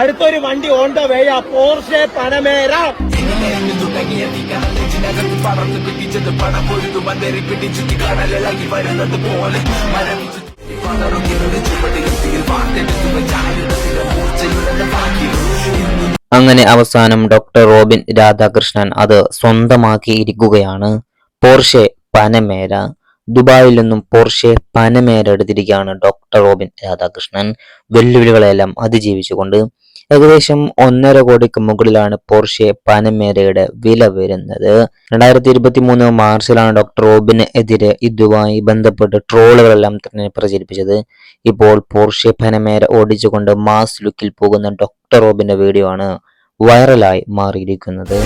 അടുത്തൊരു വണ്ടി on the way ആ പോർഷെ പനമേര അങ്ങനെ അവസാനം ഡോക്ടർ റോബിൻ രാധാകൃഷ്ണൻ അത് സ്വന്തമാക്കി ഇരിക്കുകയാണ്. Porsche Panamera. ദുബായിൽ നിന്നും പോർഷെ പനമേര എടുത്തിരിക്കുകയാണ് ഡോക്ടർ റോബിൻ രാധാകൃഷ്ണൻ. വെല്ലുവിളികളെല്ലാം അതിജീവിച്ചുകൊണ്ട് ഏകദേശം ഒന്നര കോടിക്ക് മുകളിലാണ് പോർഷെ പാനമേരയുടെ വില വരുന്നത്. രണ്ടായിരത്തി ഇരുപത്തി മൂന്ന് മാർച്ചിലാണ് ഡോക്ടർ റോബിന് എതിരെ ഇതുമായി ബന്ധപ്പെട്ട് ട്രോളുകളെല്ലാം തന്നെ പ്രചരിപ്പിച്ചത്. ഇപ്പോൾ പോർഷെ പാനമേര ഓടിച്ചുകൊണ്ട് മാസ് ലുക്കിൽ പോകുന്ന ഡോക്ടർ റോബിന്റെ വീഡിയോ ആണ് വൈറലായി മാറിയിരിക്കുന്നത്.